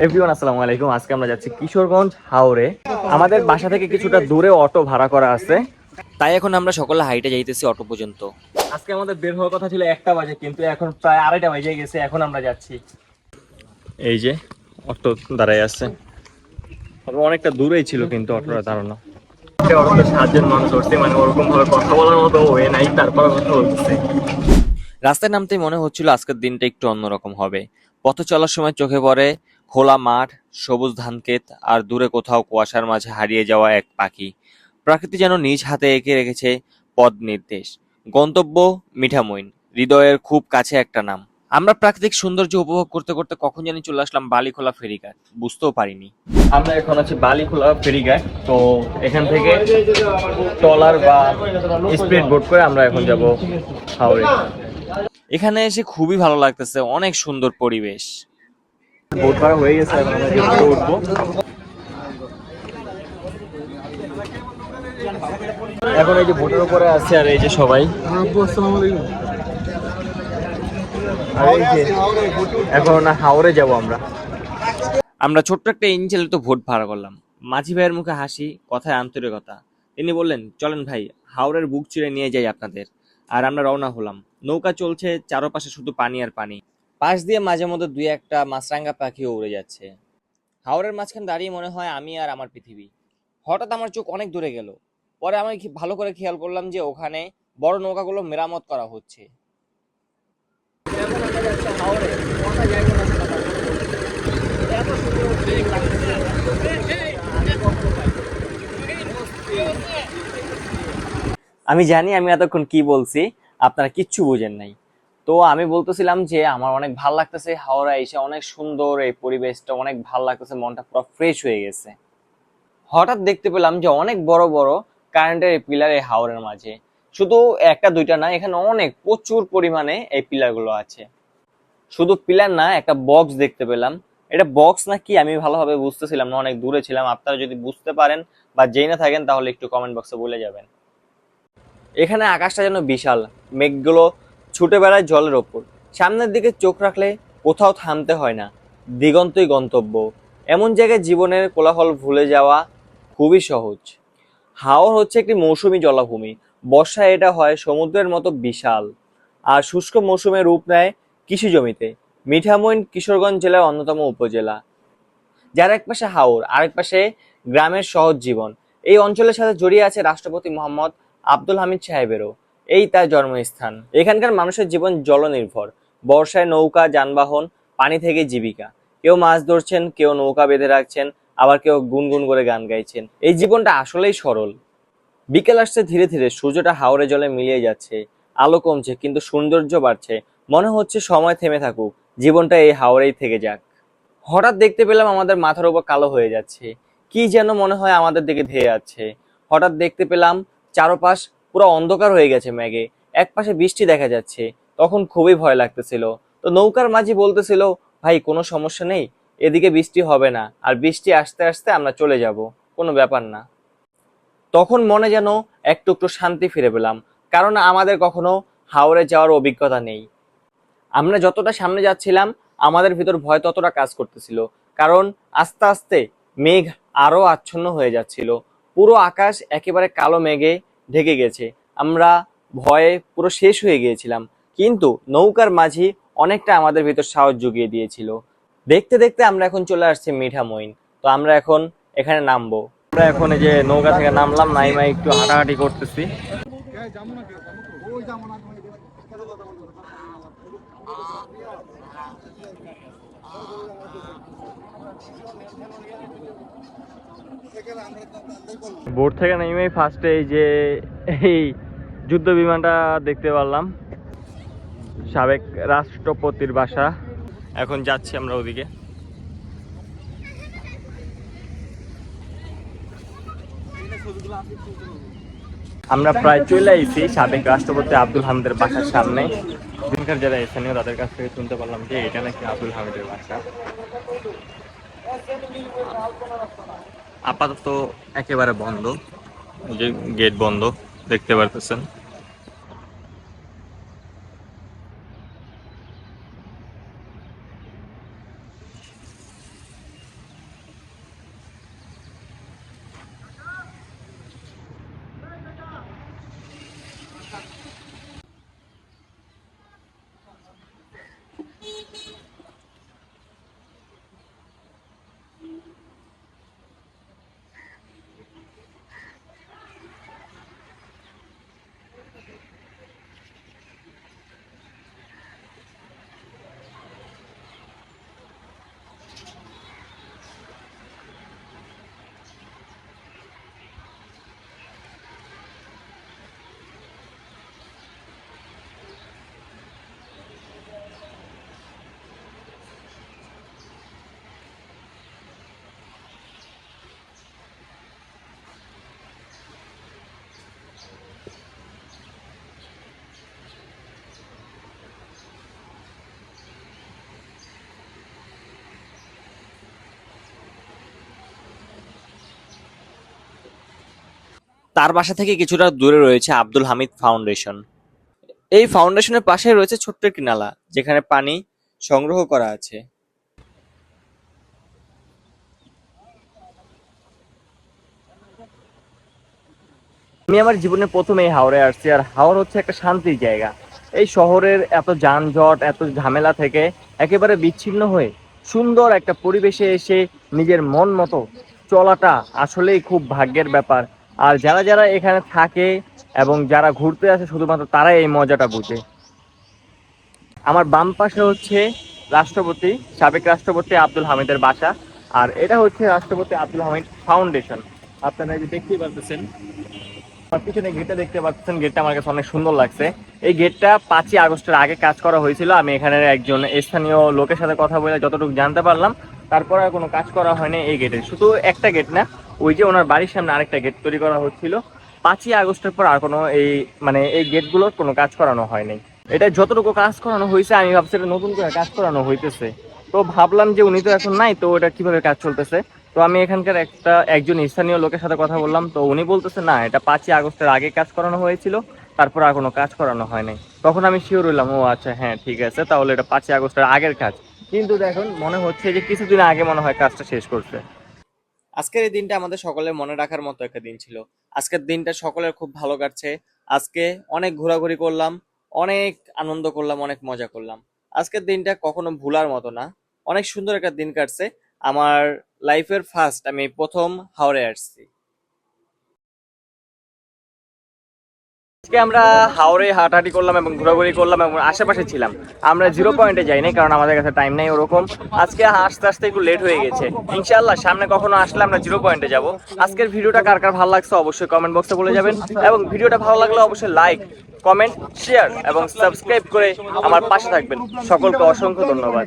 Everyone আসসালামু আলাইকুম। আজকে আমরা যাচ্ছি কিশোরগঞ্জ হাওড়ে আমাদের বাসা থেকে কিছুটা দূরে অটো ভাড়া করা আছে। তাই এখন আমরা সকলে হাইটে যাইতেছি অটো পর্যন্ত। আজকে আমাদের বের হওয়ার কথা ছিল একটা বাজে কিন্তু এখন প্রায় আড়াইটা বাজে গেছে এখন আমরা যাচ্ছি। এই যে অটো দাঁড়ায় আছে। অনেকটা দূরেই ছিল কিন্তু অটোটা দাঁড়ানো অটোতে সাতজন মানুষ উঠছে মানে ওরকম ভাবে কথা বলার মতো ওয়ে নাই তারপর কথা রাস্তায় নামতেই মনে হচ্ছিল আজকের দিনটা একটু অন্যরকম হবে। পথ চলার সময় চোখে পড়ে খোলা মাঠ সবুজ ধানক্ষেত আর দূরে কোথাও কুয়াশার মাঝে হারিয়ে যাওয়া এক পাখি। প্রকৃতি যেন নিজ হাতে এঁকে রেখেছে পদ নির্দেশ। গন্তব্য মিঠামইন হৃদয়ের খুব কাছে একটা নাম। আমরা প্রাকৃতিক সৌন্দর্য উপভোগ করতে করতে কখন জানি চলে আসলাম বালিখোলা ফেরিঘাট। বুঝতেও পারিনি। আমরা এখন আছি বালিখোলা ফেরিঘাট তো এখান থেকে ট্রলার বা স্পিড বোট করে আমরা এখন যাব হাওড়ে। এখানে এসে খুবই ভালো লাগতেছে অনেক সুন্দর পরিবেশ। বোট ভাড়া হয়ে গেছে, এখন আমরা বোটে উঠবো। এখন এই যে বোটের উপরে আছে আর এই যে সবাই। এখন হাওড়ে যাব আমরা। আমরা ছোট্ট একটা ইঞ্জিন তো ভোট ভাড়া করলাম। মাঝি ভাইয়ের মুখে হাসি, কথায় আন্তরিকতা। তিনি বললেন, চলেন ভাই হাওড়ের বুক চিরে নিয়ে যাই আপনাদের। আর আমরা রওনা হলাম। নৌকা চলছে চারপাশে শুধু পানি আর পানি। পাশ দিয়ে মাঝে মধ্যে দুই একটা মাছরাঙ্গা পাখিও উড়ে যাচ্ছে। হাওড়ের মাঝখানে দাঁড়িয়ে মনে হয় আমি আর আমার পৃথিবী। হঠাৎ আমার চোখ অনেক দূরে গেল। পরে আমি ভালো করে খেয়াল করলাম যে ওখানে বড় নৌকাগুলো মেরামত করা হচ্ছে। আমি জানি আমি এতক্ষণ কি বলছি, আপনারা কিচ্ছু বুঝেন নাই। তো আমি বলতেছিলাম যে আমার অনেক ভালো লাগতেছে, হাওড়া এসে অনেক সুন্দর এই পরিবেশটা, অনেক ভালো লাগতেছে, মনটা পুরো ফ্রেশ হয়ে গেছে। হঠাৎ দেখতে পেলাম যে অনেক বড় বড় কারেন্টের এই পিলার এই হাওড়ের মাঝে। শুধু একটা, দুইটা না, এখানে অনেক প্রচুর পরিমাণে এই পিলারগুলো আছে। শুধু পিলার না, একটা বক্স দেখতে পেলাম। এটা বক্স না কি আমি ভালোভাবে বুঝতেছিলাম না, অনেক দূরে ছিলাম। আপনারা যদি বুঝতে পারেন বা জেনে থাকেন, তাহলে একটু কমেন্ট বক্সে বলে যাবেন। এখানে আকাশটা যেন বিশাল, মেঘগুলো ছুটে বেড়ায় জলের ওপর। সামনের দিকে চোখ রাখলে কোথাও থামতে হয় না। দিগন্তই গন্তব্য। এমন জায়গায় জীবনের কোলাহল ভুলে যাওয়া খুবই সহজ। হাওর হচ্ছে একটি মৌসুমি জলাভূমি। বর্ষায় এটা হয় সমুদ্রের মতো বিশাল। আর শুষ্ক মৌসুমে রূপ নেয় কৃষি জমিতে। মিঠামইন কিশোরগঞ্জ জেলার অন্যতম উপজেলা। যার এক পাশে হাওর, আরেক পাশে গ্রামের সহজ জীবন। এই অঞ্চলের সাথে জড়িয়ে আছে রাষ্ট্রপতি মোহাম্মদ আব্দুল হামিদ সাহেবেরও। এই তার জন্মস্থান। এখানকার মানুষের জীবন জলনির্ভর। বর্ষায় নৌকা, যানবাহন, পানি থেকে জীবিকা। কেউ মাছ ধরছেন, কেউ নৌকা বেঁধে রাখছেন, আবার কেউ গুনগুন করে গান গাইছেন। এই জীবনটা আসলেই সরল। বিকেল আসছে ধীরে ধীরে, সূর্যটা হাওড়ে জলে মিলিয়ে যাচ্ছে। আলো কমছে, কিন্তু সৌন্দর্য বাড়ছে। মনে হচ্ছে সময় থেমে থাকুক, জীবনটা এই হাওড়েই থেকে যাক। হঠাৎ দেখতে পেলাম আমাদের মাথার উপর কালো হয়ে যাচ্ছে। কি যেন মনে হয় আমাদের দিকে ধেয়ে যাচ্ছে হঠাৎ দেখতে পেলাম চারপাশ পুরো অন্ধকার হয়ে গেছে মেঘে এক পাশে বৃষ্টি দেখা যাচ্ছে। তখন খুবই ভয় লাগতেছিল। তো নৌকার মাঝি বলতেছিল, ভাই, কোনো সমস্যা নেই। এদিকে বৃষ্টি হবে না। আর বৃষ্টি আসতে আসতে আমরা চলে যাব। কোনো ব্যাপার না। তখন মনে যেন একটু একটু শান্তি ফিরে পেলাম। কারণ আমাদের কখনো হাওড়ে যাওয়ার অভিজ্ঞতা নেই। আমরা যতটা সামনে যাচ্ছিলাম, আমাদের ভিতর ভয় ততটা কাজ করতেছিল। কারণ আস্তে আস্তে মেঘ আরও আচ্ছন্ন হয়ে যাচ্ছিল। পুরো আকাশ একেবারে কালো মেঘে ঢেকে গেছে। আমরা ভয়ে পুরো শেষ হয়ে গিয়েছিলাম। কিন্তু নৌকার মাঝি অনেকটা আমাদের ভিতর সাহস জুগিয়ে দিয়েছিল। দেখতে দেখতে আমরা এখন চলে আসছি মিঠামইন তো আমরা এখন এখানে নামবো। আমরা এখন এই যে নৌকা থেকে নামলাম নাইমা একটু হাঁটাহাঁটি করতেছি। বোট থেকে নেমেই ফার্স্টে এই যে এই যুদ্ধ বিমানটা দেখতে পারলাম। সাবেক রাষ্ট্রপতির বাসা। এখন যাচ্ছি আমরা ওদিকে। আমরা প্রায় চলে আইছি সাবেক রাষ্ট্রপতি আব্দুল হামিদের বাসার সামনে। দিনকার যারা স্থানীয়, তাদের কাছ থেকে শুনতে পারলাম যে এটা নাকি আব্দুল হামিদের বাসা। আপাতত একেবারে বন্ধ, যে গেট বন্ধ, দেখতে পারতেছেন। তার বাসা থেকে কিছুটা দূরে রয়েছে আব্দুল হামিদ ফাউন্ডেশন। এই ফাউন্ডেশনের পাশে রয়েছে ছোট্ট একটি নালা, যেখানে পানি সংগ্রহ করা আছে। আমি আমার জীবনে প্রথম হাওড়ে আসছি, আর হাওড় হচ্ছে একটা শান্তির জায়গা। এই শহরের এত যানজট, এত ঝামেলা থেকে একেবারে বিচ্ছিন্ন হয়ে সুন্দর একটা পরিবেশে এসে নিজের মন মতো চলাটা আসলেই খুব ভাগ্যের ব্যাপার। আর যারা যারা এখানে থাকে এবং যারা ঘুরতে আসে, শুধুমাত্র তারাই এই মজাটা বুঝে। আমার বাম পাশে হচ্ছে রাষ্ট্রপতি, সাবেক রাষ্ট্রপতি আব্দুল হামিদের বাসা। আর এটা হচ্ছে রাষ্ট্রপতি আব্দুল হামিদ ফাউন্ডেশন। আপনারা যে দেখতেই পাচ্ছেন পিছনে গেটটা দেখতে পাচ্ছেন গেটটা আমার কাছে অনেক সুন্দর লাগছে। এই গেটটা পাঁচই আগস্টের আগে কাজ করা হয়েছিল, আমি এখানে একজন স্থানীয় লোকের সাথে কথা বলে যতটুকু জানতে পারলাম, তারপরে আর কোনো কাজ করা হয়নি এই গেটে। শুধু একটা গেট না ওই যে ওনার বাড়ির সামনে আরেকটা গেট তৈরি করা হচ্ছিল। পাঁচই আগস্টের পর আর কোনো এই মানে এই গেটগুলোর কোনো কাজ করানো হয়নি এটা যতটুকু কাজ করানো হয়েছে, আমি ভাবছি এটা নতুন করে কাজ করানো হইতেছে। তো ভাবলাম যে উনি তো এখন নাই, তো ওটা কীভাবে কাজ চলতেছে? তো আমি এখানকার একটা, একজন স্থানীয় লোকের সাথে কথা বললাম, তো উনি বলতেছে, না, এটা পাঁচই আগস্টের আগে কাজ করানো হয়েছিল, তারপর আর কোনো কাজ করানো হয় নাই। তখন আমি শিওর হইলাম, ও আচ্ছা হ্যাঁ ঠিক আছে, তাহলে এটা পাঁচই আগস্টের আগের কাজ। কিন্তু দেখুন, মনে হচ্ছে যে কিছুদিন আগে মনে হয় কাজটা শেষ করছে। আজকের এই দিনটা আমাদের সকলের মনে রাখার মতো একটা দিন ছিল। আজকের দিনটা সকলের খুব ভালো কাটছে। আজকে অনেক ঘোরাঘুরি করলাম, অনেক আনন্দ করলাম, অনেক মজা করলাম। আজকের দিনটা কখনো ভুলার মতো না। অনেক সুন্দর একটা দিন কাটছে। আমার লাইফের ফার্স্ট আমি প্রথম হাওড়ে আসছি। আজকে আমরা হাওড়ে হাঁটাহাঁটি করলাম এবং ঘোরাঘুরি করলাম এবং আশেপাশে ছিলাম। আমরা জিরো পয়েন্টে যাইনি কারণ আমাদের কাছে টাইম নেই ওরকম। আজকে আসতে আসতে একটু লেট হয়ে গেছে। ইনশাল্লাহ সামনে কখনো আসলে আমরা জিরো পয়েন্টে যাব। আজকের ভিডিওটা কার কার ভালো লাগছে অবশ্যই কমেন্ট বক্সে বলে যাবেন। এবং ভিডিওটা ভালো লাগলে অবশ্যই লাইক কমেন্ট শেয়ার এবং সাবস্ক্রাইব করে আমার পাশে থাকবেন। সকলকে অসংখ্য ধন্যবাদ।